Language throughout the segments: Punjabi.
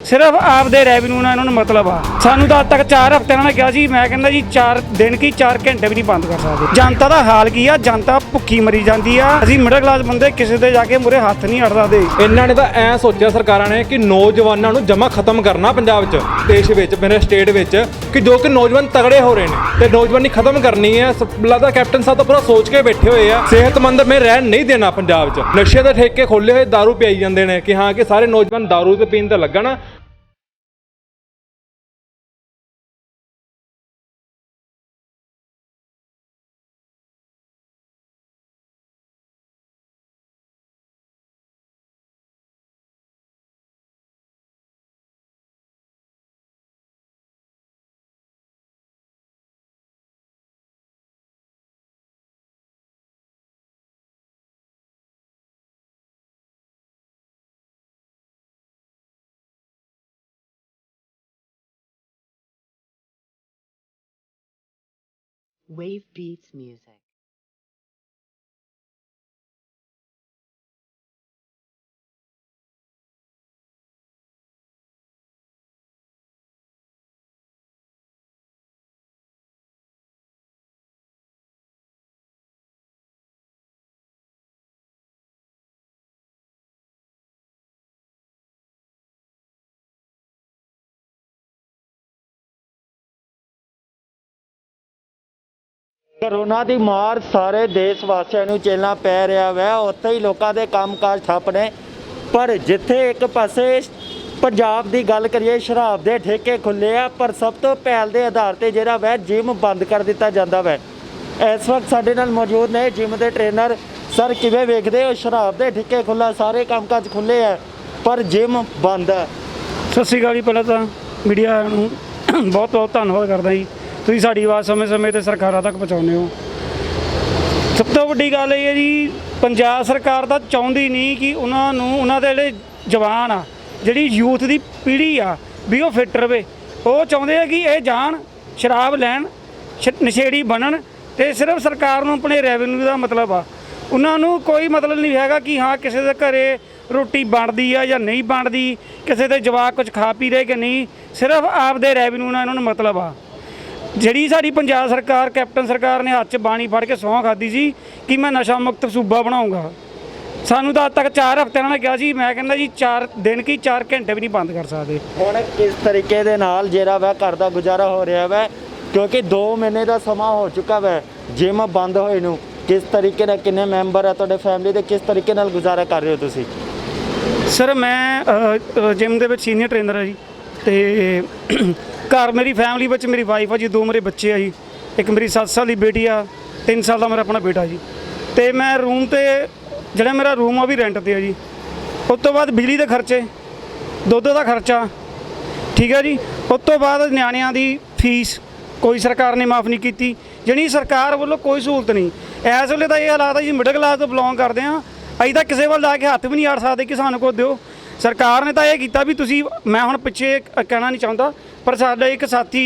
ਸਿਰਫ ਆਪਦੇ ਰੈਵਨਿਊ ਨਾਲ ਇਹਨਾਂ ਨੂੰ ਮਤਲਬ ਆ ਸਾਨੂੰ ਤਾਂ ਅੱਜ ਤੱਕ 4 ਹਫ਼ਤੇ ਇਹਨਾਂ ਨੇ ਕਿਹਾ ਸੀ ਮੈਂ ਕਹਿੰਦਾ ਜੀ 4 ਦਿਨ ਕੀ 4 ਘੰਟੇ ਵੀ ਨਹੀਂ ਬੰਦ ਕਰ ਸਕਦੇ ਜਨਤਾ ਦਾ ਹਾਲ ਕੀ ਆ ਜਨਤਾ ਭੁੱਖੀ ਮਰੀ ਜਾਂਦੀ ਆ ਅਸੀਂ ਮਿਡਲ ਕਲਾਸ ਬੰਦੇ ਕਿਸੇ ਦੇ ਜਾ ਕੇ ਮੂਰੇ ਹੱਥ ਨਹੀਂ ਅੜ ਸਕਦੇ ਇਹਨਾਂ ਨੇ ਤਾਂ ਐ ਸੋਚਿਆ ਸਰਕਾਰਾਂ ਨੇ ਕਿ ਨੌਜਵਾਨਾਂ ਨੂੰ ਜਮਾ ਖਤਮ ਕਰਨਾ ਪੰਜਾਬ 'ਚ ਦੇਸ਼ ਵਿੱਚ ਮੇਰੇ ਸਟੇਟ ਵਿੱਚ ਕਿ ਜੋ ਕਿ ਨੌਜਵਾਨ ਤਗੜੇ ਹੋ ਰਹੇ ਨੇ ਤੇ ਨੌਜਵਾਨੀ ਖਤਮ ਕਰਨੀ ਹੈ ਸ- ਲੱਗਦਾ ਕੈਪਟਨ ਸਾਹਿਬ ਤਾਂ ਪੂਰਾ ਸੋਚ ਕੇ ਬੈਠੇ ਹੋਏ ਆ ਸਿਹਤਮੰਦ ਮੇ ਰਹਿਣ ਨਹੀਂ ਦੇਣਾ ਪੰਜਾਬ 'ਚ ਨਸ਼ੇ ਦੇ ਠੇਕੇ ਖੋਲੇ ਹੋਏ दारू ਪਿਆਈ ਜਾਂਦੇ ਨੇ ਕਿ ਹਾਂ ਕਿ ਸਾਰੇ ਨੌਜਵਾਨ दारू ਤੇ ਪੀਣ ਤੇ ਲੱਗਣ Wave Beats Music. ਕਰੋਨਾ ਦੀ ਮਾਰ ਸਾਰੇ ਦੇਸ਼ ਵਾਸੀਆਂ ਨੂੰ ਝੇਲਣਾ ਪੈ ਰਿਹਾ ਵੈ। ਉੱਥੇ ਹੀ ਲੋਕਾਂ ਦੇ ਕੰਮਕਾਜ ਠੱਪ ਨੇ। ਪਰ ਜਿੱਥੇ ਇੱਕ ਪਾਸੇ ਪੰਜਾਬ ਦੀ ਗੱਲ ਕਰੀਏ, ਸ਼ਰਾਬ ਦੇ ਠੇਕੇ ਖੁੱਲੇ ਆ, ਪਰ ਸਭ ਤੋਂ ਪਹਿਲ ਦੇ ਆਧਾਰ ਤੇ ਜਿਹੜਾ ਵੈ, ਜਿਮ ਬੰਦ ਕਰ ਦਿੱਤਾ ਜਾਂਦਾ ਵੈ। ਇਸ ਵਕਤ ਸਾਡੇ ਨਾਲ ਮੌਜੂਦ ਨੇ ਜਿਮ ਦੇ ਟ੍ਰੇਨਰ। ਸਰ, ਕਿਵੇਂ ਵੇਖਦੇ ਹੋ? ਸ਼ਰਾਬ ਦੇ ਠੇਕੇ ਖੁੱਲਾ ਸਾਰੇ ਕੰਮਕਾਜ ਖੁੱਲੇ ਆ, ਪਰ ਜਿਮ ਬੰਦ ਹੈ ਸਤਿ ਸ਼੍ਰੀ ਅਕਾਲ ਜੀ, ਪਹਿਲਾਂ ਤਾਂ ਮੀਡੀਆ ਨੂੰ ਬਹੁਤ ਬਹੁਤ ਧੰਨਵਾਦ ਕਰਦਾ ਜੀ। ਤੁਸੀਂ ਸਾਡੀ ਆਵਾਜ਼ ਸਮੇਂ-ਸਮੇਂ ਤੇ ਸਰਕਾਰਾਂ ਤੱਕ ਪਹੁੰਚਾਉਂਦੇ ਹੋ। ਸਭ ਤੋਂ ਵੱਡੀ ਗੱਲ ਇਹ ਹੈ ਜੀ, ਪੰਜਾਬ ਸਰਕਾਰ ਤਾਂ ਚਾਹੁੰਦੀ ਨਹੀਂ ਕਿ ਉਹਨਾਂ ਨੂੰ, ਉਹਨਾਂ ਦੇ ਜਿਹੜੇ ਜਵਾਨ ਆ, ਜਿਹੜੀ ਯੂਥ ਦੀ ਪੀੜ੍ਹੀ ਆ, ਵੀ ਉਹ ਫਿੱਟ ਰਵੇ। ਉਹ ਚਾਹੁੰਦੇ ਆ ਕਿ ਇਹ ਜਾਣ, ਸ਼ਰਾਬ ਲੈਣ ਸ਼- ਨਸ਼ੇੜੀ ਬਣਨ ਤੇ ਸਿਰਫ ਸਰਕਾਰ ਨੂੰ ਆਪਣੇ ਰੈਵਨਿਊ ਦਾ ਮਤਲਬ ਆ। ਉਹਨਾਂ ਨੂੰ ਕੋਈ ਮਤਲਬ ਨਹੀਂ ਹੈਗਾ ਕਿ ਹਾਂ, ਕਿਸੇ ਦੇ ਘਰੇ ਰੋਟੀ ਬਣਦੀ ਆ ਜਾਂ ਨਹੀਂ ਬਣਦੀ, ਕਿਸੇ ਦੇ ਜਵਾਕ ਕੁਝ ਖਾ ਪੀ ਰਹੇ ਕਿ ਨਹੀਂ। ਸਿਰਫ ਆਪਦੇ ਰੈਵਨਿਊ ਨਾਲ ਇਹਨਾਂ ਨੂੰ ਮਤਲਬ ਆ। ਜਿਹੜੀ ਸਾਡੀ ਪੰਜਾਬ ਸਰਕਾਰ ਕੈਪਟਨ ਸਰਕਾਰ ਨੇ ਹੱਥ 'ਚ ਬਾਣੀ ਫੜ ਕੇ ਸਹੁੰ ਖਾਦੀ ਸੀ ਕਿ ਮੈਂ ਨਸ਼ਾ ਮੁਕਤ ਸੂਬਾ ਬਣਾਉਂਗਾ। ਸਾਨੂੰ ਤਾਂ ਅੱਜ ਤੱਕ 4 ਹਫ਼ਤੇ ਨੇ ਕਿਹਾ ਸੀ ਮੈਂ ਕਹਿੰਦਾ ਜੀ 4 ਦਿਨ ਕੀ 4 ਘੰਟੇ ਵੀ ਨਹੀਂ ਬੰਦ ਕਰ ਸਕਦੇ। ਹੁਣ ਕਿਸ ਤਰੀਕੇ ਦੇ ਨਾਲ ਜਿਹੜਾ ਵਾ ਘਰ ਦਾ ਗੁਜ਼ਾਰਾ ਹੋ ਰਿਹਾ ਵਾ ਕਿਉਂਕਿ 2 ਮਹੀਨੇ ਦਾ ਸਮਾਂ ਹੋ ਚੁੱਕਾ ਵਾ ਜਿਮ ਬੰਦ ਹੋਏ ਨੂੰ ਕਿਸ ਤਰੀਕੇ ਨਾਲ ਕਿੰਨੇ ਮੈਂਬਰ ਆ ਤੁਹਾਡੇ ਫੈਮਿਲੀ ਦੇ ਕਿਸ ਤਰੀਕੇ ਨਾਲ ਗੁਜ਼ਾਰਾ ਕਰ ਰਹੇ ਹੋ ਤੁਸੀਂ? ਸਰ ਮੈਂ ਜਿਮ ਦੇ ਵਿੱਚ ਸੀਨੀਅਰ ਟ੍ਰੇਨਰ ਹਾਂ ਜੀ ਤੇ ਘਰ ਮੇਰੀ ਫੈਮਿਲੀ ਵਿੱਚ ਮੇਰੀ ਵਾਈਫ ਆ ਜੀ, ਦੋ ਮੇਰੇ ਬੱਚੇ ਆ ਜੀ, ਇੱਕ ਮੇਰੀ 7 ਸਾਲ ਦੀ ਬੇਟੀ ਆ 3 ਸਾਲ ਦਾ ਮੇਰਾ ਆਪਣਾ ਬੇਟਾ ਜੀ। ਤੇ ਮੈਂ ਰੂਮ ਤੇ, ਜਿਹੜਾ ਮੇਰਾ ਰੂਮ ਆ ਉਹ ਵੀ ਰੈਂਟ ਤੇ ਆ ਜੀ। ਉਸ ਤੋਂ ਬਾਅਦ ਬਿਜਲੀ ਦੇ ਖਰਚੇ, ਦੁੱਧ ਦਾ ਖਰਚਾ, ਠੀਕ ਹੈ ਜੀ। ਉਸ ਤੋਂ ਬਾਅਦ ਨਿਆਣਿਆਂ ਦੀ ਫੀਸ ਕੋਈ ਸਰਕਾਰ ਨੇ ਮਾਫ ਨਹੀਂ ਕੀਤੀ। ਜਿਹੜੀ ਸਰਕਾਰ ਵੱਲੋਂ ਕੋਈ ਸਹੂਲਤ ਨਹੀਂ। ਇਸ ਵੇਲੇ ਤਾਂ ਇਹ ਹਾਲਾਤ ਹੈ ਜੀ ਮਿਡਲ ਕਲਾਸ ਤੋਂ ਬਿਲੋਂਗ ਕਰਦੇ ਆ। ਅਸੀਂ ਤਾਂ ਕਿਸੇ ਵੱਲ ਲਾ ਕੇ ਹੱਥ ਵੀ ਨਹੀਂ ਆੜ ਸਕਦੇ ਕਿ ਸਾਨੂੰ ਕੋ ਦਿਓ। ਸਰਕਾਰ ਨੇ ਤਾਂ ਇਹ ਕੀਤਾ ਵੀ ਤੁਸੀਂ, ਮੈਂ ਹੁਣ ਪਿੱਛੇ ਕਹਿਣਾ ਨਹੀਂ ਚਾਹੁੰਦਾ ਪਰ ਸਾਡਾ ਇੱਕ ਸਾਥੀ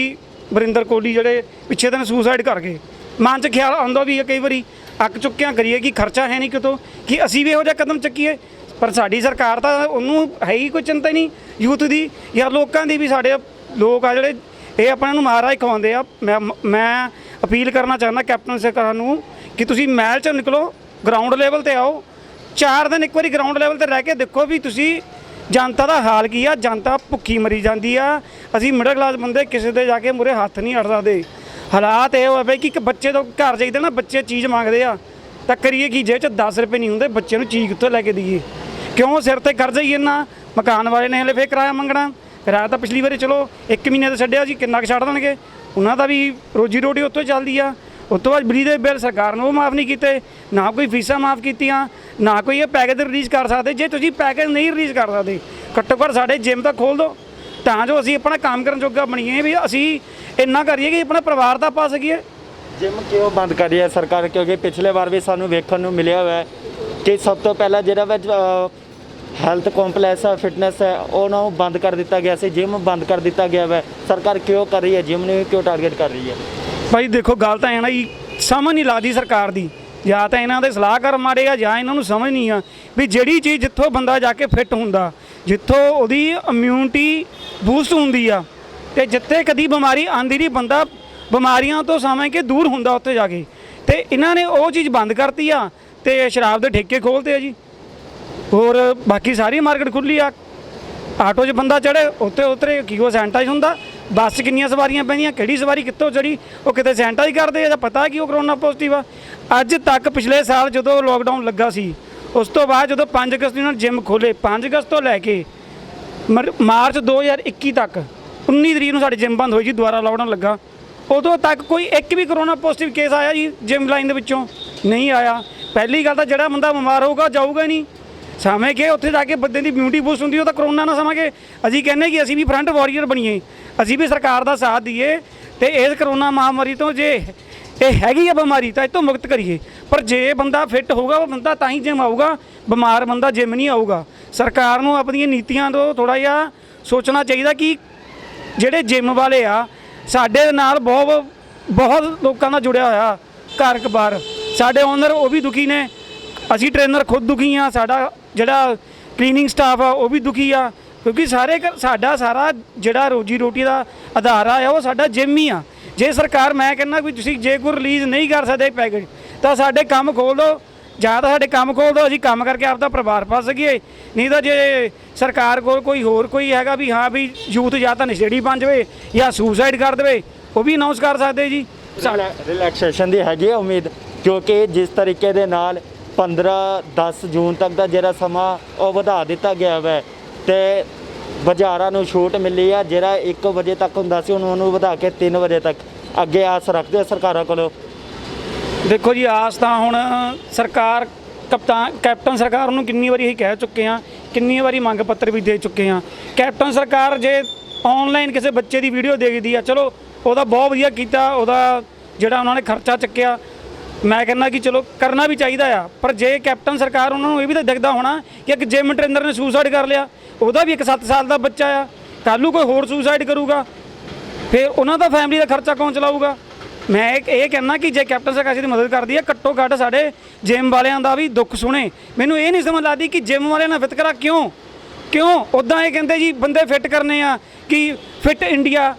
ਵਰਿੰਦਰ ਕੋਹਲੀ ਜਿਹੜੇ ਪਿੱਛੇ ਦਿਨ ਸੁਸਾਈਡ ਕਰ ਗਏ। ਮਨ 'ਚ ਖਿਆਲ ਆਉਂਦਾ ਵੀ ਹੈ ਕਈ ਵਾਰੀ, ਅੱਕ ਚੁੱਕਿਆ ਕਰੀਏ ਕਿ ਖਰਚਾ ਹੈ ਨਹੀਂ ਕਿਤੋਂ, ਕਿ ਅਸੀਂ ਵੀ ਇਹੋ ਜਿਹਾ ਕਦਮ ਚੱਕੀਏ। ਪਰ ਸਾਡੀ ਸਰਕਾਰ ਤਾਂ ਉਹਨੂੰ ਹੈ ਹੀ ਕੋਈ ਚਿੰਤਾ ਹੀ ਨਹੀਂ, ਯੂਥ ਦੀ ਜਾਂ ਲੋਕਾਂ ਦੀ ਵੀ ਸਾਡੇ ਲੋਕ ਆ ਜਿਹੜੇ, ਇਹ ਆਪਾਂ ਨੂੰ ਮਹਾਰਾਜ ਖਵਾਉਂਦੇ ਆ। ਮੈਂ ਮੈਂ ਅਪੀਲ ਕਰਨਾ ਚਾਹੁੰਦਾ ਕੈਪਟਨ ਸਰਕਾਰ ਨੂੰ ਕਿ ਤੁਸੀਂ ਮਹਿਲ ਚੋਂ ਨਿਕਲੋ ਗਰਾਊਂਡ ਲੈਵਲ ਤੇ ਆਓ। ਚਾਰ ਦਿਨ ਇੱਕ ਵਾਰੀ ਗਰਾਊਂਡ ਲੈਵਲ ਤੇ ਰਹਿ ਕੇ ਦੇਖੋ ਵੀ ਤੁਸੀਂ ਜਨਤਾ ਦਾ ਹਾਲ ਕੀ ਆ? ਜਨਤਾ ਭੁੱਖੀ ਮਰੀ ਜਾਂਦੀ ਆ। ਅਸੀਂ ਮਿਡਲ ਕਲਾਸ ਬੰਦੇ, ਕਿਸੇ ਦੇ ਜਾ ਕੇ ਮੂਰੇ ਹੱਥ ਨਹੀਂ ਅੜ ਸਕਦੇ। ਹਾਲਾਤ ਇਹ ਹੋਵੇ ਕਿ ਇੱਕ ਬੱਚੇ ਤੋਂ ਘਰ ਜਾਈਦਾ ਨਾ, ਬੱਚੇ ਚੀਜ਼ ਮੰਗਦੇ ਆ। ਤਾਂ ਕਰੀਏ ਕੀ? ਜੇ ਚ 10 ਰੁਪਏ ਨਹੀਂ ਹੁੰਦੇ, ਬੱਚੇ ਨੂੰ ਚੀਜ਼ ਕਿੱਥੋਂ ਲੈ ਕੇ ਦਈਏ? ਕਿਉਂ ਸਿਰ ਤੇ ਕਰਜ਼ਾ ਹੀ ਇੰਨਾ? ਮਕਾਨ ਵਾਲੇ ਨੇ ਹਲੇ ਫੇਰ ਕਿਰਾਇਆ ਮੰਗਣਾ। ਕਿਰਾਇਆ ਤਾਂ ਪਿਛਲੀ ਵਾਰੀ ਚਲੋ 1 ਮਹੀਨੇ ਦਾ ਛੱਡਿਆ ਸੀ, ਕਿੰਨਾ ਕੁ ਛੱਡ ਦੇਣਗੇ? ਉਹਨਾਂ ਦਾ ਵੀ ਰੋਜੀ ਰੋਟੀ ਉੱਥੋਂ ਚੱਲਦੀ ਆ। ਉਸ ਤੋਂ ਬਾਅਦ ਬਿਜਲੀ ਦੇ ਬਿੱਲ ਸਰਕਾਰ ਨੇ ਉਹ ਮਾਫ ਨਹੀਂ ਕੀਤੇ, ਨਾ ਕੋਈ ਫੀਸਾਂ ਮਾਫ ਕੀਤੀਆਂ, ਨਾ ਕੋਈ ਇਹ ਪੈਕੇਜ ਰਿਲੀਜ਼ ਕਰ ਸਕਦੇ। ਜੇ ਤੁਸੀਂ ਪੈਕੇਜ ਨਹੀਂ ਰਿਲੀਜ਼ ਕਰ ਸਕਦੇ, ਘੱਟੋ ਘੱਟ ਸਾਡੇ ਜਿਮ ਤਾਂ ਖੋਲ ਦਿਓ। ਤਾਂ ਜੋ ਅਸੀਂ ਆਪਣਾ ਕੰਮ ਕਰਨ ਜੋਗਾ ਬਣੀਏ ਵੀ ਅਸੀਂ ਇੰਨਾ ਕਰੀਏ ਕਿ ਆਪਣਾ ਪਰਿਵਾਰ ਦਾ ਪਾ ਸਕੀਏ। ਜਿਮ ਕਿਉਂ ਬੰਦ ਕਰ ਰਹੀ ਹੈ ਸਰਕਾਰ? ਕਿਉਂਕਿ ਪਿਛਲੇ ਵਾਰ ਵੀ ਸਾਨੂੰ ਵੇਖਣ ਨੂੰ ਮਿਲਿਆ ਹੋਇਆ ਹੈ ਕਿ ਸਭ ਤੋਂ ਪਹਿਲਾਂ ਜਿਹੜਾ ਵਾ ਹੈਲਥ ਕੰਪਲੈਕਸ ਹੈ ਫਿਟਨੈਸ ਹੈ, ਉਹਨਾਂ ਨੂੰ ਬੰਦ ਕਰ ਦਿੱਤਾ ਗਿਆ ਸੀ ਜਿਮ ਬੰਦ ਕਰ ਦਿੱਤਾ ਗਿਆ ਵਾ ਸਰਕਾਰ ਕਿਉਂ ਕਰ ਰਹੀ ਹੈ? ਜਿਮ ਨੂੰ ਕਿਉਂ ਟਾਰਗੇਟ ਕਰ ਰਹੀ ਹੈ? ਭਾਈ ਦੇਖੋ ਗੱਲ ਤਾਂ ਐ ਨਾ ਜੀ ਸਮਝ ਨਹੀਂ ਲੱਗਦੀ ਸਰਕਾਰ ਦੀ। ਜਾਂ ਤਾਂ ਇਹਨਾਂ ਦੇ ਸਲਾਹਕਾਰ ਮਾੜੇ ਆ, ਜਾਂ ਇਹਨਾਂ ਨੂੰ ਸਮਝ ਨਹੀਂ ਆ ਵੀ ਜਿਹੜੀ ਚੀਜ਼ ਜਿੱਥੋਂ ਬੰਦਾ ਜਾ ਕੇ ਫਿੱਟ ਹੁੰਦਾ, ਜਿੱਥੋਂ ਉਹਦੀ ਇਮਿਊਨਿਟੀ ਬੂਸਟ ਹੁੰਦੀ ਆ, ਤੇ ਜਿੱਥੇ ਕਦੀ ਬਿਮਾਰੀ ਆਂਦੀ ਨਹੀਂ, ਬੰਦਾ ਬਿਮਾਰੀਆਂ ਤੋਂ ਸਮਝ ਕੇ ਦੂਰ ਹੁੰਦਾ ਉੱਥੇ ਜਾ ਕੇ। ਤੇ ਇਹਨਾਂ ਨੇ ਉਹ ਚੀਜ਼ ਬੰਦ ਕਰਤੀ ਆ, ਤੇ ਸ਼ਰਾਬ ਦੇ ਠੇਕੇ ਖੋਲਤੇ ਆ ਜੀ। ਹੋਰ ਬਾਕੀ ਸਾਰੀ ਮਾਰਕੀਟ ਖੁੱਲੀ ਆ। ਆਟੋ 'ਚ ਬੰਦਾ ਚੜੇ ਉੱਤੇ ਉਤਰੇ, ਕੀ ਉਹ ਸੈਂਟਾਈਜ਼ ਹੁੰਦਾ ਬੱਸ 'ਚ ਕਿੰਨੀਆਂ ਸਵਾਰੀਆਂ ਪੈਂਦੀਆਂ, ਕਿਹੜੀ ਸਵਾਰੀ ਕਿੱਥੋਂ ਚੜੀ ਉਹ ਕਿਤੇ ਸੈਂਟਾਈਜ਼ ਕਰਦੇ ਇਹਦਾ ਪਤਾ ਕਿ ਉਹ ਕਰੋਨਾ ਪੋਜ਼ਿਟਿਵ ਆ? ਅੱਜ ਤੱਕ ਪਿਛਲੇ ਸਾਲ ਜਦੋਂ ਲੋਕਡਾਊਨ ਲੱਗਾ ਸੀ, ਉਸ ਤੋਂ ਬਾਅਦ ਜਦੋਂ 5 ਅਗਸਤ ਨੂੰ ਜਿਮ ਖੋਲੇ 5 ਅਗਸਤ ਤੋਂ ਲੈ ਕੇ ਮਰ- ਮਾਰਚ 2021 ਤੱਕ 19 ਤਰੀਕ ਨੂੰ ਸਾਡੀ ਜਿਮ ਬੰਦ ਹੋਈ ਜੀ, ਦੁਬਾਰਾ ਲਾਕਡਾਊਨ ਲੱਗਾ। ਉਦੋਂ ਤੱਕ ਕੋਈ ਇੱਕ ਵੀ ਕਰੋਨਾ ਪੋਜ਼ਿਟਿਵ ਕੇਸ ਆਇਆ ਜੀ ਜਿਮ ਲਾਈਨ ਦੇ ਵਿੱਚੋਂ? ਨਹੀਂ ਆਇਆ। ਪਹਿਲੀ ਗੱਲ ਤਾਂ ਜਿਹੜਾ ਬੰਦਾ ਬਿਮਾਰ ਹੋਊਗਾ, ਜਾਊਗਾ ਹੀ ਨਹੀਂ। ਸਮੇਂ ਕੇ ਉੱਥੇ ਜਾ ਕੇ ਬੰਦੇ ਦੀ ਬਿਊਟੀ ਬੂਸਟ ਹੁੰਦੀ, ਉਹ ਤਾਂ ਕਰੋਨਾ ਨਾ ਸਮਝ ਕੇ ਅਸੀਂ ਕਹਿੰਦੇ ਕਿ ਅਸੀਂ ਵੀ ਫਰੰਟ ਵਾਰੀਅਰ ਬਣੀਏ, ਅਸੀਂ ਵੀ ਸਰਕਾਰ ਦਾ ਸਾਥ ਦਈਏ ਤੇ ਇਸ ਕਰੋਨਾ ਮਹਾਮਾਰੀ ਤੋਂ ਜੇ ਇਹ ਹੈਗੀ ਆ ਬਿਮਾਰੀ ਤਾਂ ਇਹ ਤੋਂ ਮੁਕਤ ਕਰੀਏ। ਪਰ ਜੇ ਬੰਦਾ ਫਿੱਟ ਹੋਊਗਾ, ਉਹ ਬੰਦਾ ਤਾਂ ਹੀ ਜਿਮ ਆਊਗਾ, ਬਿਮਾਰ ਬੰਦਾ ਜਿਮ ਨਹੀਂ ਆਊਗਾ। ਸਰਕਾਰ ਨੂੰ ਆਪਣੀਆਂ ਨੀਤੀਆਂ ਤੋਂ ਥੋੜਾ ਜਿਹਾ ਸੋਚਣਾ ਚਾਹੀਦਾ ਕਿ ਜਿਹੜੇ ਜਿਮ ਵਾਲੇ ਆ, ਸਾਡੇ ਨਾਲ ਬਹੁਤ ਬਹੁਤ ਲੋਕਾਂ ਨਾਲ ਜੁੜਿਆ ਹੋਇਆ ਘਰ ਕਬਾਰ ਸਾਡੇ ਓਨਰ ਉਹ ਵੀ ਦੁਖੀ ਨੇ, ਅਸੀਂ ਟ੍ਰੇਨਰ ਖੁਦ ਦੁਖੀ ਆ ਸਾਡਾ ਜਿਹੜਾ ਕਲੀਨਿੰਗ ਸਟਾਫ ਆ, ਉਹ ਵੀ ਦੁਖੀ ਆ। ਕਿਉਂਕਿ ਸਾਰੇ ਘਰ- ਸਾਡਾ ਸਾਰਾ ਜਿਹੜਾ ਰੋਜੀ ਰੋਟੀ ਦਾ ਆਧਾਰ ਆ, ਉਹ ਸਾਡਾ ਜਿਮ ਹੀ ਆ। ਜੇ ਸਰਕਾਰ, ਮੈਂ ਕਹਿੰਦਾ ਵੀ ਤੁਸੀਂ ਜੇ ਕੋਈ ਰਿਲੀਜ਼ ਨਹੀਂ ਕਰ ਸਕਦੇ ਪੈਕੇਜ ਤਾਂ ਸਾਡੇ ਕੰਮ ਖੋਲ ਦਿਓ। ਜਾਂ ਤਾਂ ਸਾਡੇ ਕੰਮ ਖੋਲ ਦਿਓ, ਅਸੀਂ ਕੰਮ ਕਰਕੇ ਆਪਦਾ ਪਰਿਵਾਰ ਪਾਲ ਸਕੀਏ। ਨਹੀਂ ਤਾਂ ਜੇ ਸਰਕਾਰ ਕੋਲ ਕੋਈ ਹੋਰ ਕੋਈ ਹੈਗਾ ਵੀ ਹਾਂ ਵੀ ਯੂਥ ਜਾਂ ਤਾਂ ਨਸ਼ੇੜੀ ਬਣ ਜਾਵੇ ਜਾਂ ਸੁਸਾਈਡ ਕਰ ਦੇਵੇ, ਉਹ ਵੀ ਅਨਾਉਂਸ ਕਰ ਸਕਦੇ ਜੀ। ਸਾਡਾ ਰਿਲੈਕਸੇਸ਼ਨ ਦੀ ਹੈਗੀ ਆ ਉਮੀਦ, ਕਿਉਂਕਿ ਜਿਸ ਤਰੀਕੇ ਦੇ ਨਾਲ 15 10 ਜੂਨ ਤੱਕ ਦਾ ਜਿਹੜਾ ਸਮਾਂ ਉਹ ਵਧਾ ਦਿੱਤਾ ਗਿਆ ਹੈ ਤੇ ਬਾਜ਼ਾਰਾਂ ਨੂੰ ਛੂਟ ਮਿਲੀ ਆ, ਜਿਹੜਾ 1 ਵਜੇ ਤੱਕ ਹੁੰਦਾ ਸੀ ਹੁਣ ਉਹਨੂੰ ਵਧਾ ਕੇ 3 ਵਜੇ ਤੱਕ। ਅੱਗੇ ਆਸ ਰੱਖਦੇ ਆ ਸਰਕਾਰਾਂ ਕੋਲੋਂ? ਦੇਖੋ ਜੀ, ਆਸ ਤਾਂ ਹੁਣ ਸਰਕਾਰ, ਕਪਤਾਨ, ਕੈਪਟਨ ਸਰਕਾਰ ਨੂੰ ਕਿੰਨੀ ਵਾਰੀ ਅਸੀਂ ਕਹਿ ਚੁੱਕੇ ਆ ਕਿੰਨੀ ਵਾਰੀ ਮੰਗ ਪੱਤਰ ਵੀ ਦੇ ਚੁੱਕੇ ਆ ਕੈਪਟਨ ਸਰਕਾਰ ਜੇ ਆਨਲਾਈਨ ਕਿਸੇ ਬੱਚੇ ਦੀ ਵੀਡੀਓ ਦੇਖਦੀ ਆ, ਚਲੋ ਉਹਦਾ ਬਹੁਤ ਵਧੀਆ ਕੀਤਾ, ਉਹਦਾ ਜਿਹੜਾ ਉਹਨਾਂ ਨੇ ਖਰਚਾ ਚੱਕਿਆ ਮੈਂ ਕਹਿੰਦਾ ਕਿ ਚਲੋ ਕਰਨਾ ਵੀ ਚਾਹੀਦਾ ਆ, ਪਰ ਜੇ ਕੈਪਟਨ ਸਰਕਾਰ ਉਹਨਾਂ ਨੂੰ ਇਹ ਵੀ ਤਾਂ ਦੇਖਦਾ ਹੋਣਾ ਕਿ ਇੱਕ ਜਿਮ ਟ੍ਰੇਨਰ ਨੇ ਸੁਸਾਈਡ ਕਰ ਲਿਆ, ਉਹਦਾ ਵੀ ਇੱਕ 7 ਸਾਲ ਦਾ ਬੱਚਾ ਆ, ਕੱਲ੍ਹ ਨੂੰ ਕੋਈ ਹੋਰ ਸੁਸਾਈਡ ਕਰੂਗਾ, ਫਿਰ ਉਹਨਾਂ ਦਾ ਫੈਮਿਲੀ ਦਾ ਖਰਚਾ ਕੌਣ ਚਲਾਊਗਾ? ਮੈਂ ਇਹ ਇਹ ਕਹਿਣਾ ਕਿ ਜੇ ਕੈਪਟਨ ਸਰਕਾਰ ਦੀ ਮਦਦ ਕਰਦੀ ਹੈ, ਘੱਟੋ ਘੱਟ ਸਾਡੇ ਜਿਮ ਵਾਲਿਆਂ ਦਾ ਵੀ ਦੁੱਖ ਸੁਣੇ। ਮੈਨੂੰ ਇਹ ਨਹੀਂ ਸਮਝ ਲੱਗਦੀ ਕਿ ਜਿਮ ਵਾਲਿਆਂ ਨਾਲ ਵਿਤਕਰਾ ਕਿਉਂ? ਕਿਉਂ? ਉਦਾਂ ਇਹ ਕਹਿੰਦੇ ਜੀ, ਬੰਦੇ ਫਿੱਟ ਕਰਨੇ ਆ ਕਿ ਫਿੱਟ ਇੰਡੀਆ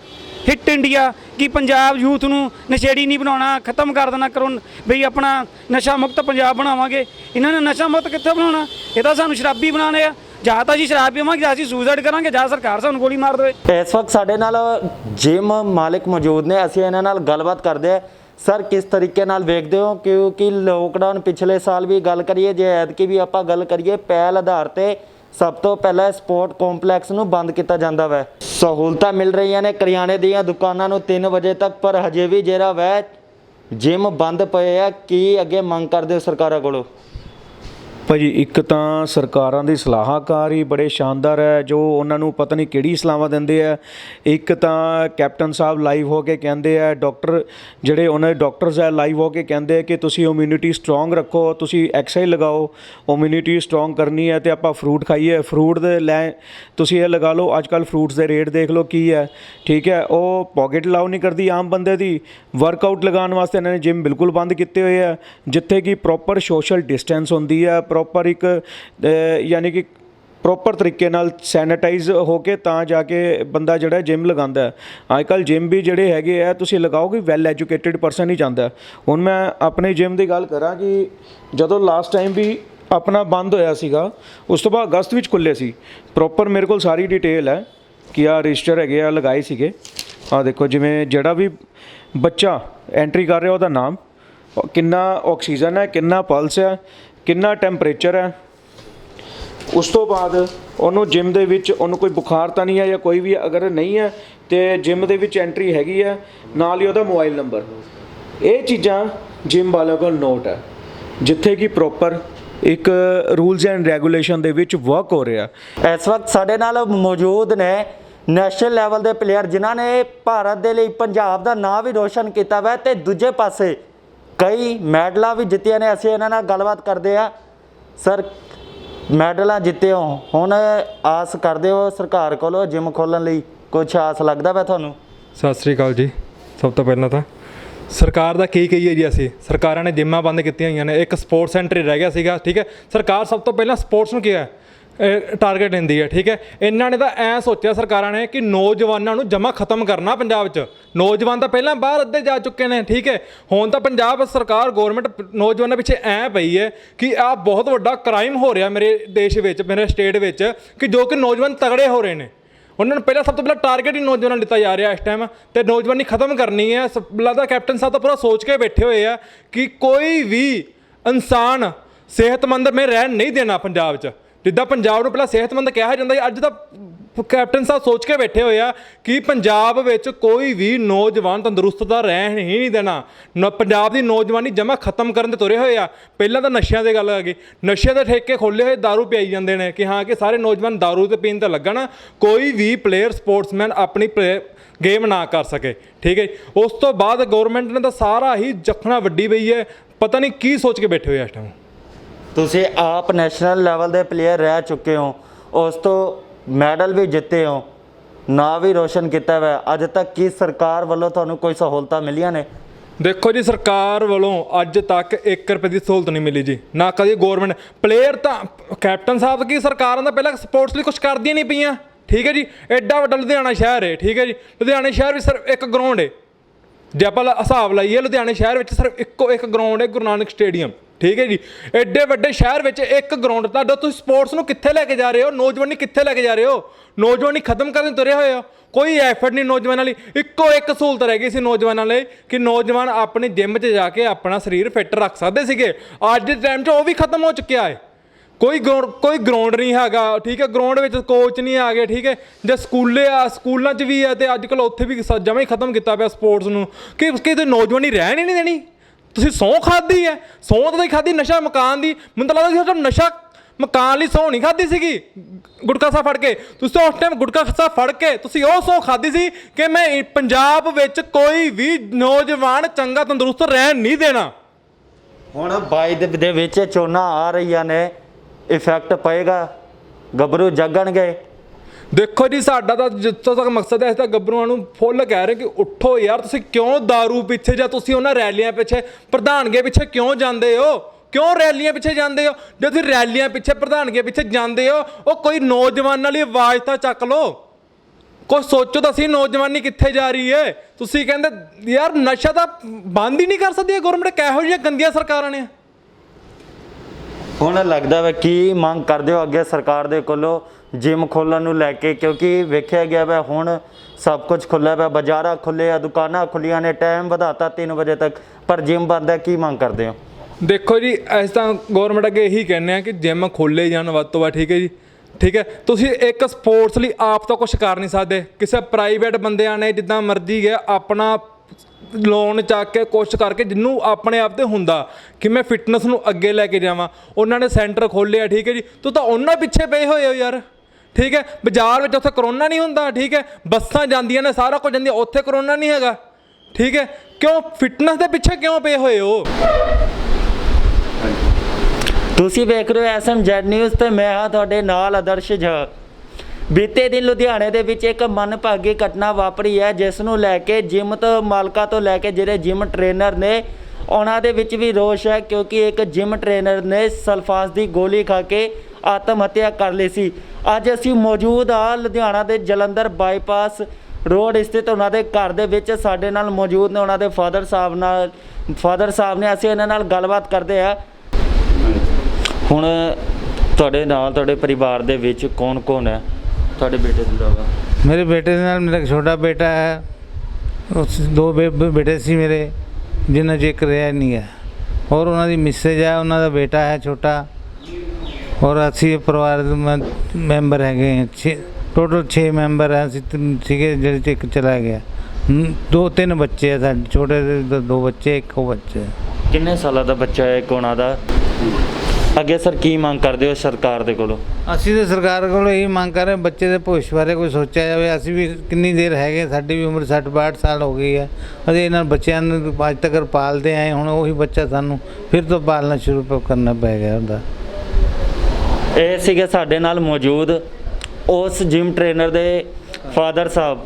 ਹਿੱਟ ਇੰਡੀਆ, ਕਿ ਪੰਜਾਬ ਯੂਥ ਨੂੰ ਨਸ਼ੇੜੀ ਨਹੀਂ ਬਣਾਉਣਾ, ਖਤਮ ਕਰ ਦੇਣਾ ਕਰੋ, ਬਈ ਆਪਣਾ ਨਸ਼ਾ ਮੁਕਤ ਪੰਜਾਬ ਬਣਾਵਾਂਗੇ। ਇਹਨਾਂ ਨੇ ਨਸ਼ਾ ਮੁਕਤ ਕਿੱਥੇ ਬਣਾਉਣਾ? ਇਹ ਤਾਂ ਸਾਨੂੰ ਸ਼ਰਾਬੀ ਬਣਾਉਣੇ ਆ। ਜਾਂ ਤਾਂ ਜੀ ਸ਼ਰਾਬ ਪੀਵਾਂਗੇ, ਜਾਂ ਅਸੀਂ ਸੁਸਾਈਡ ਕਰਾਂਗੇ, ਜਾਂ ਸਰਕਾਰ ਸਾਨੂੰ ਗੋਲੀ ਮਾਰ ਦੇਵੇ। ਇਸ ਵਕਤ ਸਾਡੇ ਨਾਲ ਜਿਮ ਮਾਲਕ ਮੌਜੂਦ ਨੇ। ਅਸੀਂ ਇਹਨਾਂ ਨਾਲ ਗੱਲਬਾਤ ਕਰਦੇ ਹਾਂ। ਸਰ, ਕਿਸ ਤਰੀਕੇ ਨਾਲ ਵੇਖਦੇ ਹੋ? ਕਿਉਂਕਿ ਲੋਕਡਾਊਨ ਪਿਛਲੇ ਸਾਲ ਵੀ ਗੱਲ ਕਰੀਏ, ਜੇ ਐਤਕੀ ਵੀ ਆਪਾਂ ਗੱਲ ਕਰੀਏ, ਪਹਿਲ ਆਧਾਰ ਤੇ ਸਭ ਤੋਂ ਪਹਿਲਾਂ ਸਪੋਰਟ ਕੰਪਲੈਕਸ ਨੂੰ ਬੰਦ ਕੀਤਾ ਜਾਂਦਾ ਵੈ। ਸਹੂਲਤਾਂ ਮਿਲ ਰਹੀਆਂ ਨੇ ਕਰਿਆਨੇ ਦੀਆਂ ਦੁਕਾਨਾਂ ਨੂੰ 3 ਵਜੇ ਤੱਕ, ਪਰ ਹਜੇ ਵੀ ਜਿਹੜਾ ਵੈ, ਜਿਮ ਬੰਦ ਪਏ ਆ, ਕੀ ਅੱਗੇ ਮੰਗ ਕਰਦੇ ਹੋ ਸਰਕਾਰਾਂ ਕੋਲੋਂ? ਭਾਜੀ, ਇੱਕ ਤਾਂ ਸਰਕਾਰਾਂ ਦੀ ਸਲਾਹਕਾਰ ਹੀ ਬੜੇ ਸ਼ਾਨਦਾਰ ਹੈ, ਜੋ ਉਹਨਾਂ ਨੂੰ ਪਤਾ ਨਹੀਂ ਕਿਹੜੀ ਸਲਾਹਾਂ ਦਿੰਦੇ ਆ। ਇੱਕ ਤਾਂ ਕੈਪਟਨ ਸਾਹਿਬ ਲਾਈਵ ਹੋ ਕੇ ਕਹਿੰਦੇ ਆ, ਡਾਕਟਰ ਜਿਹੜੇ ਉਹਨਾਂ ਦੇ ਡਾਕਟਰਸ ਆ, ਲਾਈਵ ਹੋ ਕੇ ਕਹਿੰਦੇ ਆ ਕਿ ਤੁਸੀਂ ਇਮਿਊਨਿਟੀ ਸਟਰੋਂਗ ਰੱਖੋ, ਤੁਸੀਂ ਐਕਸਰਸਾਈਜ਼ ਲਗਾਓ ਇਮਿਊਨਿਟੀ ਸਟਰੋਂਗ ਕਰਨੀ ਹੈ ਤੇ ਆਪਾਂ ਫਰੂਟ ਖਾਈਏ। ਫਰੂਟ ਦੇ ਲੈ, ਤੁਸੀਂ ਇਹ ਲਗਾ ਲਓ ਅੱਜ ਕੱਲ ਫਰੂਟਸ ਦੇ ਰੇਟ ਦੇਖ ਲਓ ਕੀ ਹੈ। ਠੀਕ ਹੈ, ਉਹ ਪਾਕਟ ਲਾਓ ਨਹੀਂ ਕਰਦੀ ਆਮ ਬੰਦੇ ਦੀ। ਵਰਕਆਊਟ ਲਗਾਉਣ ਵਾਸਤੇ ਇਹਨਾਂ ਨੇ ਜਿਮ ਬਿਲਕੁਲ ਬੰਦ ਕੀਤੇ ਹੋਏ ਆ, ਜਿੱਥੇ ਕਿ ਪ੍ਰੋਪਰ ਸੋਸ਼ਲ ਡਿਸਟੈਂਸ ਹੁੰਦੀ ਹੈ ਪ੍ਰੋਪਰ ਇੱਕ ਯਾਨੀ ਕਿ ਪ੍ਰੋਪਰ ਤਰੀਕੇ ਨਾਲ ਸੈਨੀਟਾਈਜ਼ ਹੋ ਕੇ ਤਾਂ ਜਾ ਕੇ ਬੰਦਾ ਜਿਹੜਾ ਜਿਮ ਲਗਾਉਂਦਾ ਅੱਜ ਕੱਲ ਜਿਮ ਵੀ ਜਿਹੜੇ ਹੈਗੇ ਆ, ਤੁਸੀਂ ਲਗਾਓਗੇ ਵੈਲ ਐਜੂਕੇਟਿਡ ਪਰਸਨ ਹੀ ਜਾਂਦਾ ਹੁਣ ਮੈਂ ਆਪਣੇ ਜਿਮ ਦੀ ਗੱਲ ਕਰਾਂ ਕਿ ਜਦੋਂ ਲਾਸਟ ਟਾਈਮ ਵੀ ਆਪਣਾ ਬੰਦ ਹੋਇਆ ਸੀਗਾ, ਉਸ ਤੋਂ ਬਾਅਦ ਅਗਸਤ ਵਿੱਚ ਖੁੱਲੇ ਸੀ। ਪ੍ਰੋਪਰ ਮੇਰੇ ਕੋਲ ਸਾਰੀ ਡਿਟੇਲ ਹੈ ਕਿ ਆ ਰਜਿਸਟਰ ਹੈਗੇ ਆ, ਲਗਾਏ ਸੀਗੇ। ਆ ਦੇਖੋ, ਜਿਵੇਂ ਜਿਹੜਾ ਵੀ ਬੱਚਾ ਐਂਟਰੀ ਕਰ ਰਿਹਾ ਉਹਦਾ ਨਾਮ ਕਿੰਨਾ ਆਕਸੀਜਨ ਹੈ, ਕਿੰਨਾ ਪਲਸ ਹੈ ਕਿੰਨਾ ਟੈਂਪਰੇਚਰ ਹੈ? ਉਸ ਤੋਂ ਬਾਅਦ ਉਹਨੂੰ ਜਿਮ ਦੇ ਵਿੱਚ ਉਹਨੂੰ ਕੋਈ ਬੁਖਾਰ ਤਾਂ ਨਹੀਂ ਹੈ ਜਾਂ ਕੋਈ ਵੀ ਅਗਰ ਨਹੀਂ ਹੈ, ਤੇ ਜਿਮ ਦੇ ਵਿੱਚ ਐਂਟਰੀ ਹੈਗੀ ਹੈ, ਨਾਲ ਹੀ ਉਹਦਾ ਮੋਬਾਈਲ ਨੰਬਰ ਇਹ ਚੀਜ਼ਾਂ ਜਿਮ ਵਾਲਿਆਂ ਕੋਲ ਨੋਟ ਹੈ, ਜਿੱਥੇ ਕਿ ਪ੍ਰੋਪਰ ਇੱਕ ਰੂਲਸ ਐਂਡ ਰੈਗੂਲੇਸ਼ਨ ਦੇ ਵਿੱਚ ਵਰਕ ਹੋ ਰਿਹਾ। ਇਸ ਵਕਤ ਸਾਡੇ ਨਾਲ ਮੌਜੂਦ ਨੇ ਨੈਸ਼ਨਲ ਲੈਵਲ ਦੇ ਪਲੇਅਰ ਜਿਨ੍ਹਾਂ ਨੇ ਭਾਰਤ ਦੇ ਲਈ ਪੰਜਾਬ ਦਾ ਨਾਂ ਵੀ ਰੋਸ਼ਨ ਕੀਤਾ ਵਾ, ਤੇ ਦੂਜੇ ਪਾਸੇ ਕਈ ਮੈਡਲਾਂ ਵੀ ਜਿੱਤੀਆਂ ਨੇ, ਅਸੀਂ ਇਹਨਾਂ ਨਾਲ ਗੱਲਬਾਤ ਕਰਦੇ ਆ ਸਰ, ਮੈਡਲਾਂ ਜਿੱਤੇ ਹੋ ਹੁਣ ਆਸ ਕਰਦੇ ਹੋ ਸਰਕਾਰ ਕੋਲੋਂ ਜਿਮ ਖੋਲਣ ਲਈ ਕੁਝ ਆਸ ਲੱਗਦਾ ਵਾ ਤੁਹਾਨੂੰ? ਸਤਿ ਸ੍ਰੀ ਅਕਾਲ ਜੀ, ਸਭ ਤੋਂ ਪਹਿਲਾਂ ਤਾਂ। ਸਰਕਾਰ ਦਾ ਕੀ ਕਹੀਏ ਜੀ ਅਸੀਂ? ਸਰਕਾਰਾਂ ਨੇ ਜਿੰਮਾਂ ਬੰਦ ਕੀਤੀਆਂ ਹੋਈਆਂ ਨੇ। ਇੱਕ ਸਪੋਰਟਸ ਸੈਂਟਰ ਰਹਿ ਗਿਆ ਸੀਗਾ, ਠੀਕ ਹੈ? ਸਰਕਾਰ ਸਭ ਤੋਂ ਪਹਿਲਾਂ ਸਪੋਰਟਸ ਨੂੰ ਕਿਹਾ ਟਾਰਗੇਟ ਲੈਂਦੀ ਹੈ, ਠੀਕ ਹੈ? ਇਹਨਾਂ ਨੇ ਤਾਂ ਐ ਸੋਚਿਆ ਸਰਕਾਰਾਂ ਨੇ ਕਿ ਨੌਜਵਾਨਾਂ ਨੂੰ ਜਮਾ ਖਤਮ ਕਰਨਾ ਪੰਜਾਬ 'ਚ। ਨੌਜਵਾਨ ਤਾਂ ਪਹਿਲਾਂ ਬਾਹਰ ਅੱਧੇ ਜਾ ਚੁੱਕੇ ਨੇ, ਠੀਕ ਹੈ? ਹੁਣ ਤਾਂ ਪੰਜਾਬ ਸਰਕਾਰ ਗਵਰਨਮੈਂਟ ਨੌਜਵਾਨਾਂ ਪਿੱਛੇ ਐ ਪਈ ਹੈ ਕਿ ਆ ਬਹੁਤ ਵੱਡਾ ਕ੍ਰਾਈਮ ਹੋ ਰਿਹਾ ਮੇਰੇ ਦੇਸ਼ ਵਿੱਚ, ਮੇਰੇ ਸਟੇਟ ਵਿੱਚ, ਕਿ ਜੋ ਕਿ ਨੌਜਵਾਨ ਤਗੜੇ ਹੋ ਰਹੇ ਨੇ। ਉਹਨਾਂ ਨੂੰ ਪਹਿਲਾਂ ਸਭ ਤੋਂ ਪਹਿਲਾਂ ਟਾਰਗੇਟ ਹੀ ਨੌਜਵਾਨਾਂ ਨੂੰ ਦਿੱਤਾ ਜਾ ਰਿਹਾ ਇਸ ਟਾਈਮ ਤੇ ਨੌਜਵਾਨੀ ਖਤਮ ਕਰਨੀ ਹੈ। ਸ- ਲੱਗਦਾ ਕੈਪਟਨ ਸਾਹਿਬ ਤਾਂ ਪੂਰਾ ਸੋਚ ਕੇ ਬੈਠੇ ਹੋਏ ਆ ਕਿ ਕੋਈ ਵੀ ਇਨਸਾਨ ਸਿਹਤਮੰਦ ਮੇ ਰਹਿਣ ਨਹੀਂ ਦੇਣਾ ਪੰਜਾਬ 'ਚ। ਜਿੱਦਾਂ ਪੰਜਾਬ ਨੂੰ ਪਹਿਲਾਂ ਸਿਹਤਮੰਦ ਕਿਹਾ ਜਾਂਦਾ ਸੀ ਅੱਜ ਤਾਂ ਕੈਪਟਨ ਸਾਹਿਬ ਸੋਚ ਕੇ ਬੈਠੇ ਹੋਏ ਆ ਕਿ ਪੰਜਾਬ ਵਿੱਚ ਕੋਈ ਵੀ ਨੌਜਵਾਨ ਤੰਦਰੁਸਤ ਦਾ ਰਹਿਣ ਹੀ ਨਹੀਂ ਦੇਣਾ ਨ- ਪੰਜਾਬ ਦੀ ਨੌਜਵਾਨੀ ਜਮਾ ਖਤਮ ਕਰਨ ਦੇ ਤੁਰੇ ਹੋਏ ਆ ਪਹਿਲਾਂ ਤਾਂ ਨਸ਼ਿਆਂ ਦੀ ਗੱਲ ਆ ਗਈ ਨਸ਼ਿਆਂ ਦੇ ਠੇਕੇ ਖੋਲੇ ਹੋਏ दारू ਪਿਆਈ ਜਾਂਦੇ ਨੇ ਕਿ ਹਾਂ ਕਿ ਸਾਰੇ ਨੌਜਵਾਨ दारू ਤੇ ਪੀਣ ਤੇ ਲੱਗਣ ਕੋਈ ਵੀ ਪਲੇਅਰ ਸਪੋਰਟਸਮੈਨ ਆਪਣੀ ਗੇਮ ਨਾ ਕਰ ਸਕੇ ਠੀਕ ਹੈ ਜੀ। ਉਸ ਤੋਂ ਬਾਅਦ ਗਵਰਨਮੈਂਟ ਨੇ ਤਾਂ ਸਾਰਾ ਹੀ ਜਖਣਾ ਵੱਡੀ ਪਈ ਹੈ ਪਤਾ ਨਹੀਂ ਕੀ ਸੋਚ ਕੇ ਬੈਠੇ ਹੋਏ ਆ ਇਸ ਟਾਈਮ ਤੁਸੀਂ ਆਪ ਨੈਸ਼ਨਲ ਲੈਵਲ ਦੇ ਪਲੇਅਰ ਰਹਿ ਚੁੱਕੇ ਹੋ। ਉਸ ਤੋਂ ਮੈਡਲ ਵੀ ਜਿੱਤੇ ਹੋ। ਨਾਂ ਵੀ ਰੋਸ਼ਨ ਕੀਤਾ ਹੋਇਆ। ਅੱਜ ਤੱਕ ਕੀ ਸਰਕਾਰ ਵੱਲੋਂ ਤੁਹਾਨੂੰ ਕੋਈ ਸਹੂਲਤਾਂ ਮਿਲੀਆਂ ਨੇ? ਦੇਖੋ ਜੀ, ਸਰਕਾਰ ਵੱਲੋਂ ਅੱਜ ਤੱਕ 1 ਰੁਪਏ ਦੀ ਸਹੂਲਤ ਨਹੀਂ ਮਿਲੀ ਜੀ। ਨਾ ਕਦੀ ਗਵਰਨਮੈਂਟ ਪਲੇਅਰ ਤਾਂ ਕੈਪਟਨ ਸਾਹਿਬ ਕੀ ਸਰਕਾਰਾਂ ਦਾ ਪਹਿਲਾਂ ਸਪੋਰਟਸ ਲਈ ਕੁਝ ਕਰਦੀਆਂ ਨਹੀਂ ਪਈਆਂ। ਠੀਕ ਹੈ ਜੀ, ਐਡਾ ਵੱਡਾ ਲੁਧਿਆਣਾ ਸ਼ਹਿਰ ਹੈ ਠੀਕ ਹੈ ਜੀ। ਲੁਧਿਆਣਾ ਸ਼ਹਿਰ ਵਿੱਚ ਸਿਰਫ ਇੱਕ ਗਰਾਊਂਡ ਹੈ ਜੇ ਆਪਾਂ ਹਿਸਾਬ ਲਾਈਏ, ਲੁਧਿਆਣਾ ਸ਼ਹਿਰ ਵਿੱਚ ਸਿਰਫ ਇੱਕੋ ਇੱਕ ਗਰਾਊਂਡ ਹੈ ਗੁਰੂ ਨਾਨਕ ਸਟੇਡੀਅਮ। ਠੀਕ ਹੈ ਜੀ? ਐਡੇ ਵੱਡੇ ਸ਼ਹਿਰ ਵਿੱਚ ਇੱਕ ਗਰਾਊਂਡ ਤੁਹਾਡਾ ਤੁਸੀਂ ਸਪੋਰਟਸ ਨੂੰ ਕਿੱਥੇ ਲੈ ਕੇ ਜਾ ਰਹੇ ਹੋ? ਨੌਜਵਾਨੀ ਕਿੱਥੇ ਲੈ ਕੇ ਜਾ ਰਹੇ ਹੋ? ਨੌਜਵਾਨੀ ਖਤਮ ਕਰਨ ਤੁਰੇ ਹੋਏ ਹੋ। ਕੋਈ ਐਫਰਟ ਨਹੀਂ ਨੌਜਵਾਨਾਂ ਲਈ। ਇੱਕੋ ਇੱਕ ਸਹੂਲਤ ਰਹਿ ਗਈ ਸੀ ਨੌਜਵਾਨਾਂ ਲਈ ਕਿ ਨੌਜਵਾਨ ਆਪਣੇ ਜਿਮ 'ਚ ਜਾ ਕੇ ਆਪਣਾ ਸਰੀਰ ਫਿੱਟ ਰੱਖ ਸਕਦੇ ਸੀਗੇ। ਅੱਜ ਦੇ ਟਾਈਮ 'ਚ ਉਹ ਵੀ ਖਤਮ ਹੋ ਚੁੱਕਿਆ ਹੈ। ਕੋਈ ਗਰਾਊਂਡ ਕੋਈ ਗਰਾਊਂਡ ਨਹੀਂ ਹੈਗਾ, ਠੀਕ ਹੈ? ਗਰਾਊਂਡ ਵਿੱਚ ਕੋਚ ਨਹੀਂ ਆ ਗਏ, ਠੀਕ ਹੈ? ਜੇ ਸਕੂਲੇ ਆ, ਸਕੂਲਾਂ 'ਚ ਵੀ ਆ ਤੇ ਅੱਜ ਕੱਲ ਉੱਥੇ ਵੀ ਸ- ਹੀ ਖਤਮ ਕੀਤਾ ਪਿਆ ਸਪੋਰਟਸ ਨੂੰ। ਕਿ ਕਿਤੇ ਨੌਜਵਾਨੀ ਰਹਿਣ ਹੀ ਨਹੀਂ ਦੇਣੀ। ਤੁਸੀਂ ਸਹੁੰ ਖਾਦੀ ਹੈ ਸਹੁੰ ਤਾਂ ਖਾਦੀ ਨਸ਼ਾ ਮਕਾਨ ਦੀ। ਮੈਨੂੰ ਤਾਂ ਲੱਗਦਾ ਸੀ ਤੁਹਾਡਾ ਨਸ਼ਾ ਮਕਾਨ ਲਈ ਸਹੁੰ ਨਹੀਂ ਖਾਦੀ ਸੀਗੀ। ਗੁਟਕਾ ਸਾ ਫੜ ਕੇ। ਤੁਸੀਂ ਤਾਂ ਉਸ ਟਾਈਮ ਗੁਟਕਾ ਸਾ ਫੜ ਕੇ ਤੁਸੀਂ ਉਹ ਸਹੁੰ ਖਾਦੀ ਸੀ ਕਿ ਮੈਂ ਪੰਜਾਬ ਵਿੱਚ ਕੋਈ ਵੀ ਨੌਜਵਾਨ ਚੰਗਾ ਤੰਦਰੁਸਤ ਰਹਿਣ ਨਹੀਂ ਦੇਣਾ। ਹੁਣ ਬਾਈ ਦੇ- ਦੇ ਵਿੱਚ ਚੋਣਾਂ ਆ ਰਹੀਆਂ ਨੇ। ਇਫੈਕਟ ਪਏਗਾ। ਗੱਭਰੂ ਜਾਗਣਗੇ। ਦੇਖੋ ਜੀ, ਸਾਡਾ ਤਾਂ ਜਿੱਥੋਂ ਤੱਕ ਮਕਸਦ ਹੈ, ਅਸੀਂ ਤਾਂ ਗੱਭਰੂਆਂ ਨੂੰ ਫੁੱਲ ਕਹਿ ਰਹੇ ਕਿ ਉੱਠੋ ਯਾਰ, ਤੁਸੀਂ ਕਿਉਂ दारू ਪਿੱਛੇ ਜਾਂ ਤੁਸੀਂ ਉਹਨਾਂ ਰੈਲੀਆਂ ਪਿੱਛੇ ਪ੍ਰਧਾਨਗੇ ਪਿੱਛੇ ਕਿਉਂ ਜਾਂਦੇ ਹੋ? ਕਿਉਂ ਰੈਲੀਆਂ ਪਿੱਛੇ ਜਾਂਦੇ ਹੋ? ਜੇ ਤੁਸੀਂ ਰੈਲੀਆਂ ਪਿੱਛੇ ਪ੍ਰਧਾਨਗੇ ਪਿੱਛੇ ਜਾਂਦੇ ਹੋ, ਉਹ ਕੋਈ ਨੌਜਵਾਨਾਂ ਲਈ ਆਵਾਜ਼ ਤਾਂ ਚੱਕ ਲਓ। ਕੁਛ ਸੋਚੋ ਤਾਂ ਸੀ ਨੌਜਵਾਨੀ ਕਿੱਥੇ ਜਾ ਰਹੀ ਹੈ ਤੁਸੀਂ ਕਹਿੰਦੇ, ਯਾਰ, ਨਸ਼ਾ ਤਾਂ ਬੰਦ ਹੀ ਨਹੀਂ ਕਰ ਸਕਦੀ ਗਵਰਨਮੈਂਟ ਕਿਹੋ ਜਿਹੀਆਂ ਗੰਦੀਆਂ ਸਰਕਾਰਾਂ ਨੇ। ਹੁਣ ਲੱਗਦਾ ਵਾ ਕੀ ਮੰਗ ਕਰਦੇ ਹੋ ਅੱਗੇ ਸਰਕਾਰ ਦੇ ਕੋਲੋਂ ਜਿਮ ਖੋਲਣ ਨੂੰ ਲੈ ਕੇ, ਕਿਉਂਕਿ ਵੇਖਿਆ ਗਿਆ ਵਾ ਹੁਣ ਸਭ ਕੁਝ ਖੁੱਲ੍ਹਾ ਵਾ, ਬਾਜ਼ਾਰਾਂ ਖੁੱਲੇ ਆ, ਦੁਕਾਨਾਂ ਖੁੱਲੀਆਂ ਨੇ ਟਾਈਮ ਵਧਾਤਾ 3 ਵਜੇ ਤੱਕ, ਪਰ ਜਿਮ ਬੰਦ ਹੈ, ਕੀ ਮੰਗ ਕਰਦੇ ਹੋ? ਦੇਖੋ ਜੀ ਅਸੀਂ ਤਾਂ ਗਵਰਨਮੈਂਟ ਅੱਗੇ ਇਹੀ ਕਹਿੰਦੇ ਆ ਕਿ ਜਿਮ ਖੋਲੇ ਜਾਣ, ਵੱਧ ਤੋਂ ਵੱਧ, ਠੀਕ ਹੈ ਜੀ? ਠੀਕ ਹੈ? ਤੁਸੀਂ ਇੱਕ ਸਪੋਰਟਸ ਲਈ ਆਪ ਤਾਂ ਕੁਝ ਕਰ ਨਹੀਂ ਸਕਦੇ। ਕਿਸੇ ਪ੍ਰਾਈਵੇਟ ਬੰਦਿਆਂ ਨੇ ਜਿੱਦਾਂ ਮਰਜ਼ੀ ਹੈ ਆਪਣਾ ਲੋਨ ਚੱਕ ਕੇ ਕੋਸ਼ਿਸ਼ ਕਰਕੇ ਜਿੰਨੂੰ ਆਪਣੇ ਆਪ ਤੇ ਹੁੰਦਾ, ਕਿ ਮੈਂ ਫਿਟਨੈਸ ਨੂੰ ਅੱਗੇ ਲੈ ਕੇ ਜਾਵਾਂ। ਉਹਨਾਂ ਨੇ ਸੈਂਟਰ ਖੋਲ੍ਹਿਆ ਠੀਕ ਹੈ ਜੀ? ਤੂੰ ਤਾਂ ਉਹਨਾਂ ਪਿੱਛੇ ਪਏ ਹੋਏ ਹੋ ਯਾਰ। ਠੀਕ ਹੈ? ਬਾਜ਼ਾਰ ਵਿੱਚ ਉੱਥੇ ਕਰੋਨਾ ਨਹੀਂ ਹੁੰਦਾ, ਠੀਕ ਹੈ? ਬੱਸਾਂ ਜਾਂਦੀਆਂ ਨੇ, ਸਾਰਾ ਕੁਝ ਜਾਂਦੀਆਂ, ਉੱਥੇ ਕਰੋਨਾ ਨਹੀਂ ਹੈਗਾ। ਠੀਕ ਹੈ? ਕਿਉਂ? ਫਿਟਨੈਸ ਦੇ ਪਿੱਛੇ ਕਿਉਂ ਪਏ ਹੋਏ ਹੋ? ਤੁਸੀਂ ਵੇਖ ਰਹੇ ਹੋ ਐਸਐਮਜੈਡ ਨਿਊਜ਼ ਤੇ ਮੈਂ ਹਾਂ ਤੁਹਾਡੇ ਨਾਲ ਆਦਰਸ਼ ਝਾ ਬੀਤੇ ਦਿਨ ਲੁਧਿਆਣੇ ਦੇ ਵਿੱਚ ਇੱਕ ਮਨਭਾਗੀ ਘਟਨਾ ਵਾਪਰੀ ਹੈ, ਜਿਸ ਨੂੰ ਲੈ ਕੇ ਜਿਮ ਤੋਂ ਮਾਲਕਾਂ ਤੋਂ ਲੈ ਕੇ ਜਿਹੜੇ ਜਿਮ ਟ੍ਰੇਨਰ ਨੇ, ਉਹਨਾਂ ਦੇ ਵਿੱਚ ਵੀ ਰੋਸ਼ ਹੈ, ਕਿਉਂਕਿ ਇੱਕ ਜਿਮ ਟ੍ਰੇਨਰ ਨੇ ਸਲਫਾਸ ਦੀ ਗੋਲੀ ਖਾ ਕੇ ਆਤਮ ਹੱਤਿਆ ਕਰ ਲਈ ਸੀ। ਅੱਜ ਅਸੀਂ ਮੌਜੂਦ ਆ ਲੁਧਿਆਣਾ ਦੇ ਜਲੰਧਰ ਬਾਈਪਾਸ ਰੋਡ ਸਥਿਤ ਉਹਨਾਂ ਦੇ ਘਰ ਦੇ ਵਿੱਚ। ਸਾਡੇ ਨਾਲ ਮੌਜੂਦ ਨੇ ਉਹਨਾਂ ਦੇ ਫਾਦਰ ਸਾਹਿਬ ਨਾਲ। ਫਾਦਰ ਸਾਹਿਬ ਨੇ ਅਸੀਂ ਇਹਨਾਂ ਨਾਲ ਗੱਲਬਾਤ ਕਰਦੇ ਆ। ਹੁਣ ਤੁਹਾਡੇ ਨਾਲ, ਤੁਹਾਡੇ ਪਰਿਵਾਰ ਦੇ ਵਿੱਚ ਕੌਣ ਕੌਣ ਹੈ? ਤੁਹਾਡੇ ਬੇਟੇ ਦੇ ਇਲਾਵਾ ਮੇਰੇ ਬੇਟੇ ਦੇ ਨਾਲ ਮੇਰਾ ਇੱਕ ਛੋਟਾ ਬੇਟਾ ਹੈ। ਉਸ ਦੋ ਬੇ- ਬੇਟੇ ਸੀ ਮੇਰੇ ਜਿਨ੍ਹਾਂ 'ਚ ਇੱਕ ਰਿਹਾ ਨਹੀਂ ਹੈ। ਔਰ ਉਹਨਾਂ ਦੀ ਮਿਸੇਜ ਹੈ, ਉਹਨਾਂ ਦਾ ਬੇਟਾ ਹੈ ਛੋਟਾ। ਔਰ ਅਸੀਂ ਪਰਿਵਾਰ ਦੇ ਮੈਂ- ਮੈਂਬਰ ਹੈਗੇ ਹਾਂ। ਛੇ ਟੋਟਲ 6 ਮੈਂਬਰ ਹੈ। ਅਸੀਂ ਤਿੰਨ ਸੀਗੇ ਜਿਹੜੇ 'ਚ ਇੱਕ ਚਲਾ ਗਿਆ। ਹਮ, ਦੋ ਤਿੰਨ ਬੱਚੇ ਆ ਸਾਡੇ ਛੋਟੇ ਦੇ ਦੋ- ਦੋ ਬੱਚੇ ਇੱਕ ਉਹ ਬੱਚਾ ਹੈ। ਕਿੰਨੇ ਸਾਲਾਂ ਦਾ ਬੱਚਾ ਹੈ ਕੋਣਾ ਦਾ? ਅੱਗੇ ਸਰ ਕੀ ਮੰਗ ਕਰਦੇ ਹੋ ਸਰਕਾਰ ਦੇ ਕੋਲੋਂ? ਅਸੀਂ ਤਾਂ ਸਰਕਾਰ ਕੋਲੋਂ ਇਹੀ ਮੰਗ ਕਰ ਰਹੇ ਹਾਂ, ਬੱਚੇ ਦੇ ਭਵਿੱਖ ਬਾਰੇ ਕੋਈ ਸੋਚਿਆ ਜਾਵੇ। ਅਸੀਂ ਵੀ ਕਿੰਨੀ ਦੇਰ ਹੈਗੇ ਸਾਡੀ ਵੀ ਉਮਰ 60 62 ਸਾਲ ਹੋ ਗਈ ਹੈ। ਅਸੀਂ ਇਹਨਾਂ ਬੱਚਿਆਂ ਨੂੰ ਅੱਜ ਤੱਕ ਪਾਲਦੇ ਆਏ ਹੁਣ ਉਹੀ ਬੱਚਾ ਸਾਨੂੰ ਫਿਰ ਤੋਂ ਪਾਲਣਾ ਸ਼ੁਰੂ ਪ- ਕਰਨਾ ਪੈ ਗਿਆ ਹੁੰਦਾ ਇਹ ਸੀਗੇ ਸਾਡੇ ਨਾਲ ਮੌਜੂਦ ਉਸ ਜਿਮ ਟ੍ਰੇਨਰ ਦੇ ਫਾਦਰ ਸਾਹਿਬ।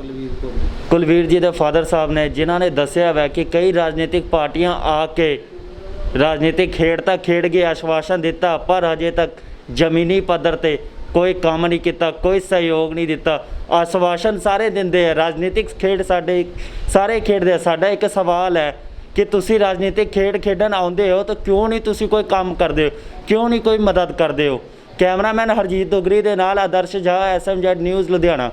ਕੁਲਵੀਰ ਜੀ ਦੇ ਫਾਦਰ ਸਾਹਿਬ ਨੇ, ਜਿਨ੍ਹਾਂ ਨੇ ਦੱਸਿਆ ਹੈ ਕਿ ਕਈ ਰਾਜਨੀਤਿਕ ਪਾਰਟੀਆਂ ਆ ਕੇ ਰਾਜਨੀਤਿਕ ਖੇਡ ਤਾਂ ਖੇਡ ਗਏ ਆਸ਼ਵਾਸਨ ਦਿੱਤਾ, ਪਰ ਅਜੇ ਤੱਕ ਜ਼ਮੀਨੀ ਪੱਧਰ ਤੇ ਕੋਈ ਕੰਮ ਨਹੀਂ ਕੀਤਾ, ਕੋਈ ਸਹਿਯੋਗ ਨਹੀਂ ਦਿੱਤਾ। ਆਸ਼ਵਾਸਨ ਸਾਰੇ ਦਿੰਦੇ ਆ, ਰਾਜਨੀਤਿਕ ਖੇਡ ਸਾਡੇ ਸਾਰੇ ਖੇਡਦੇ ਆ। ਸਾਡਾ ਇੱਕ ਸਵਾਲ ਹੈ ਕਿ ਤੁਸੀਂ ਰਾਜਨੀਤਿਕ ਖੇਡ ਖੇਡਣ ਆਉਂਦੇ ਹੋ ਤਾਂ ਕਿਉਂ ਨਹੀਂ ਤੁਸੀਂ ਕੋਈ ਕੰਮ ਕਰਦੇ ਹੋ? ਕਿਉਂ ਨਹੀਂ ਕੋਈ ਮਦਦ ਕਰਦੇ ਹੋ? ਕੈਮਰਾਮੈਨ ਹਰਜੀਤ ਦੋਗਰੀ ਦੇ ਨਾਲ Adarsh Jha S M Z news Ludhiana.